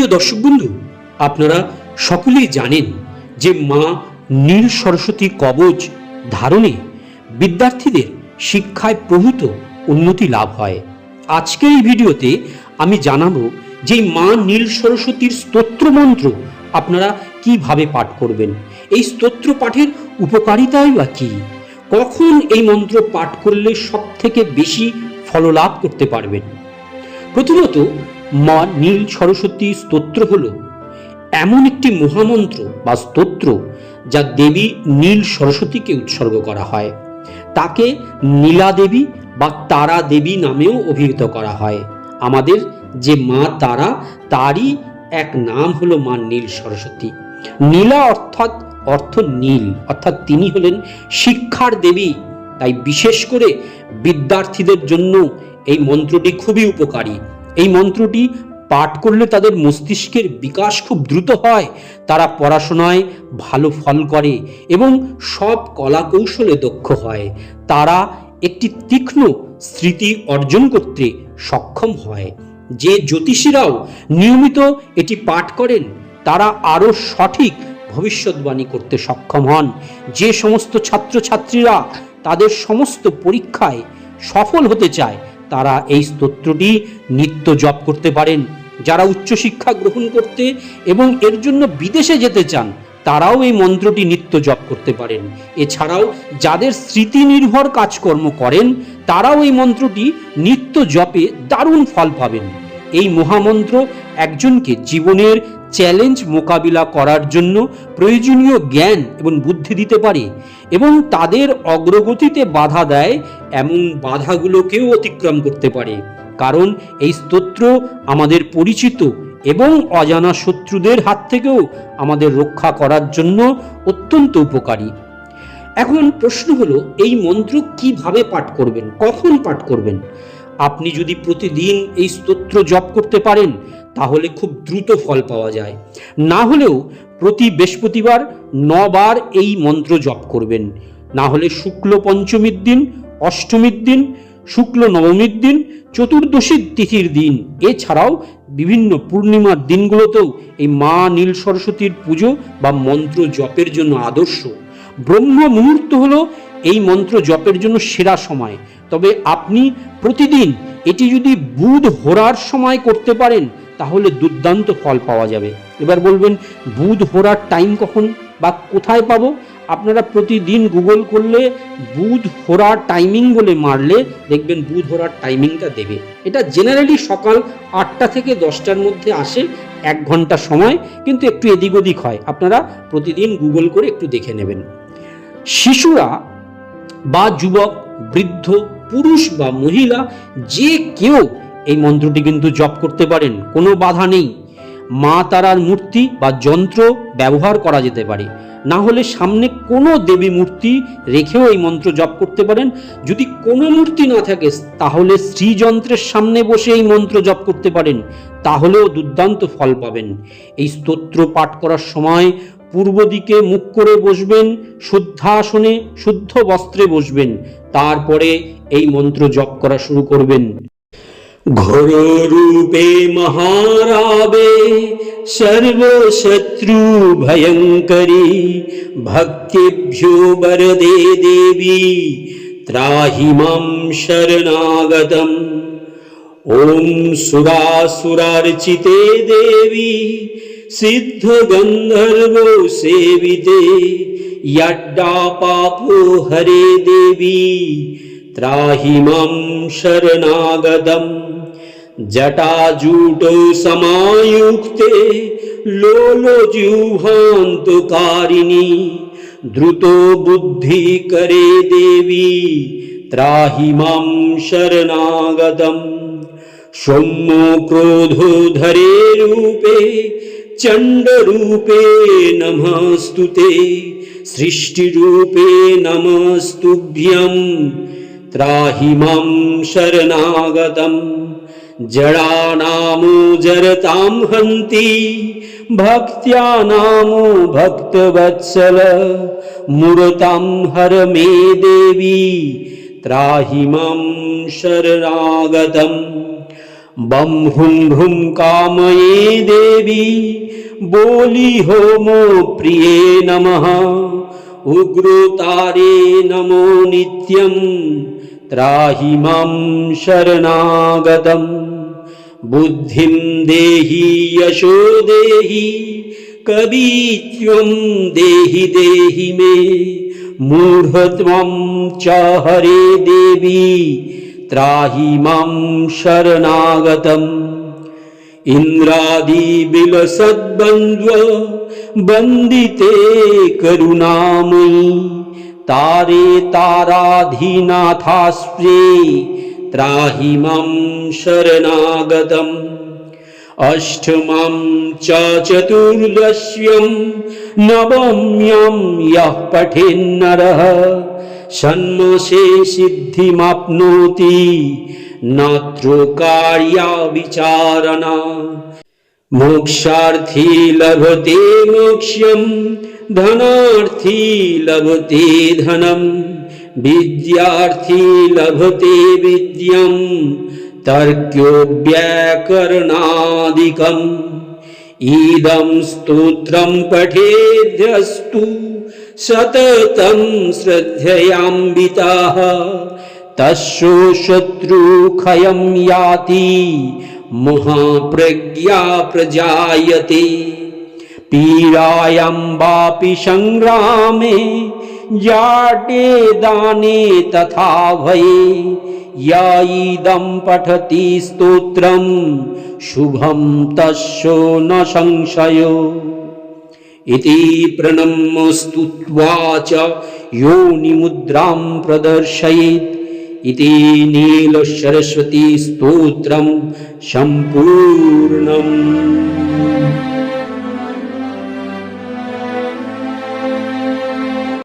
প্রিয় দর্শক বন্ধু, আপনারা সকলেই জানেন যে মা নীল সরস্বতী কবচ ধারণে বিদ্যার্থীদের শিক্ষায় প্রভূত উন্নতি লাভ হয়। আজকের এই ভিডিওতে আমি জানাব যে মা নীল সরস্বতীর স্তোত্র মন্ত্র আপনারা কীভাবে পাঠ করবেন? এই স্তোত্র পাঠের উপকারিতাই বা কি? কখন এই মন্ত্র পাঠ করলে সব থেকে বেশি ফললাভ করতে পারবেন? প্রথমত মা নীল সরস্বতী স্তোত্র হল এমন একটি মহামন্ত্র বা স্তোত্র যা দেবী নীল সরস্বতীকে উৎসর্গ করা হয়। তাকে নীলা দেবী বা তারা দেবী নামেও অভিহিত করা হয়। আমাদের যে মা তারা, তারই এক নাম হলো মা নীল সরস্বতী। নীলা অর্থাৎ অর্থ নীল, অর্থাৎ তিনি হলেন শিক্ষার দেবী। তাই বিশেষ করে বিদ্যার্থীদের জন্য এই মন্ত্রটি খুবই উপকারী। এই মন্ত্রটি পাঠ করলে তাদের মস্তিষ্কের বিকাশ খুব দ্রুত হয়। তারা পড়াশোনায় ভালো ফল করে এবং সব কলা কৌশলে দক্ষ হয়। তারা একটি তীক্ষ্ণ স্মৃতি অর্জন করতে সক্ষম হয়। যে জ্যোতিষীরাও নিয়মিত এটি পাঠ করেন, তারা আরও সঠিক ভবিষ্যৎবাণী করতে সক্ষম হন। যে সমস্ত ছাত্রছাত্রীরা তাদের সমস্ত পরীক্ষায় সফল হতে চায় তারা এই স্তোত্রটি নিত্য জপ করতে পারেন। যারা উচ্চশিক্ষা গ্রহণ করতে এবং এর জন্য বিদেশে যেতে চান, তারাও এই মন্ত্রটি নিত্য জপ করতে পারেন। এছাড়াও যাদের স্মৃতি নির্ভর কাজকর্ম করেন, তারাও এই মন্ত্রটি নিত্য জপে দারুণ ফল পাবেন। এই মহামন্ত্র একজনকে জীবনের চ্যালেঞ্জ মোকাবিলা করার জন্য প্রয়োজনীয় জ্ঞান এবং বুদ্ধি দিতে পারে এবং তাদের অগ্রগতিতে বাধা দেয় এমন বাধাগুলোকেও অতিক্রম করতে পারে। কারণ এই স্তোত্র আমাদের পরিচিত এবং অজানা শত্রুদের হাত থেকেও আমাদের রক্ষা করার জন্য অত্যন্ত উপকারী। এখন প্রশ্ন হলো, এই মন্ত্র কীভাবে পাঠ করবেন? কখন পাঠ করবেন? আপনি যদি প্রতিদিন এই স্তোত্র জপ করতে পারেন তাহলে খুব দ্রুত ফল পাওয়া যায়। না হলেও প্রতি বৃহস্পতিবার নবার এই মন্ত্র জপ করবেন। না হলে শুক্ল পঞ্চমীর দিন, অষ্টমীর দিন, শুক্ল নবমীর দিন চতুর্দশীর তিথির দিন। এছাড়াও বিভিন্ন পূর্ণিমার দিনগুলোতেও এই মা নীল সরস্বতীর পুজো বা মন্ত্র জপের জন্য আদর্শ। ব্রহ্ম মুহূর্ত হলো এই মন্ত্র জপের জন্য সেরা সময়। তবে আপনি প্রতিদিন এটি যদি বুধ হোরার সময় করতে পারেন তাহলে দুর্দান্ত ফল পাওয়া যাবে। এবার বলবেন, বুধ হোরার টাইম কখন বা কোথায় পাবো? আপনারা প্রতিদিন গুগল করলে বুধ হোরার টাইমিং বলে মারলে দেখবেন বুধ হোরার টাইমিংটা দেবে। এটা জেনারেলি সকাল আটটা থেকে দশটার মধ্যে আসে, এক ঘণ্টা সময়, কিন্তু একটু এদিক ওদিক হয়। আপনারা প্রতিদিন গুগল করে একটু দেখে নেবেন। শিশুরা বা যুবক, বৃদ্ধ, পুরুষ বা মহিলা, যে কেউ এই মন্ত্রটি কিন্তু জপ করতে পারেন, কোনো বাধা নেই। মা তারার মূর্তি বা যন্ত্র ব্যবহার করা যেতে পারে। না হলে সামনে কোনো দেবী মূর্তি রেখেও এই মন্ত্র জপ করতে পারেন। যদি কোনো মূর্তি না থাকে, তাহলে শ্রীযন্ত্রের সামনে বসে এই মন্ত্র জপ করতে পারেন, তাহলেও দুর্দান্ত ফল পাবেন। এই স্তোত্র পাঠ করার সময় পূর্ব দিকে মুখ করে বসবেন, শুদ্ধাসনে, শুদ্ধ বস্ত্রে বসবেন, তারপরে এই মন্ত্র জপ করা শুরু করবেন। घोर रूपे महारावे सर्वशत्रु भयंकरी भक्तिभ्यो वरदे देवी, त्राही माँ शरणागतम। ओम सुरासुरार्चिते देवी, सिद्धगन्धर्वो सेविते यड्डापापो हरे देवी। त्राहि माँ शरणागतम् जटाजूटौ समायुक्ते लोलोजिह्वान्तुकारिणि द्रुतो बुद्धिकरे देवी त्राहि माँ शरणागतम् सौम्यो क्रोधोधरे रूपे, चण्डरूपे नमस्तु ते सृष्टिरूपे नमस्तुभ्यं त्राहि माँ शरणागतम् जडानामो जरतां हन्ति भक्त्या नामो भक्तवत्सल। मुरतां हर मे देवी त्राहि माँ शरणागतम् बम भ्रुम भ्रुम कामये देवी, बोली होमो प्रिये नमः। उग्रोतारे नमो नित्यं त्राहि माँ शरणागतम्। बुद्धिं देहि, यशो देहि, कवित्वं देहि देहि मे। मूढत्वं च हरे देवी, त्राहि माँ शरणागतम्। इन्द्रादिबिलसद्बन्द्व वन्दिते करुणामयि। तारे ताराधिनाथास्प्रे त्राहि माँ शरणागतम्। अष्टमं च चतुर्दश्यं नवम्यं यः पठेन्नरः। षण्मसे सिद्धिमाप्नोति नात्र कार्या विचारणा मोक्षार्थी लभते मोक्ष्यं धनार्थी लभते धनं विद्यार्थी लभते विद्यं तर्क्यो व्याकरणादिकम् इदं स्तोत्रं पठेद्यस्तु सततं श्रद्धयान्विताः तस्यो शत्रुक्षयं याति महाप्रज्ञा प्रजायते। पीडायां वापि सङ्ग्रामे जाटे दाने तथा भये य इदं पठति स्तोत्रं शुभं तस्यो न संशयो। इति प्रणमस्तुत्वा च योनिमुद्रां प्रदर्शयेत् इति नीलसरस्वतीस्तोत्रम् सम्पूर्णम्।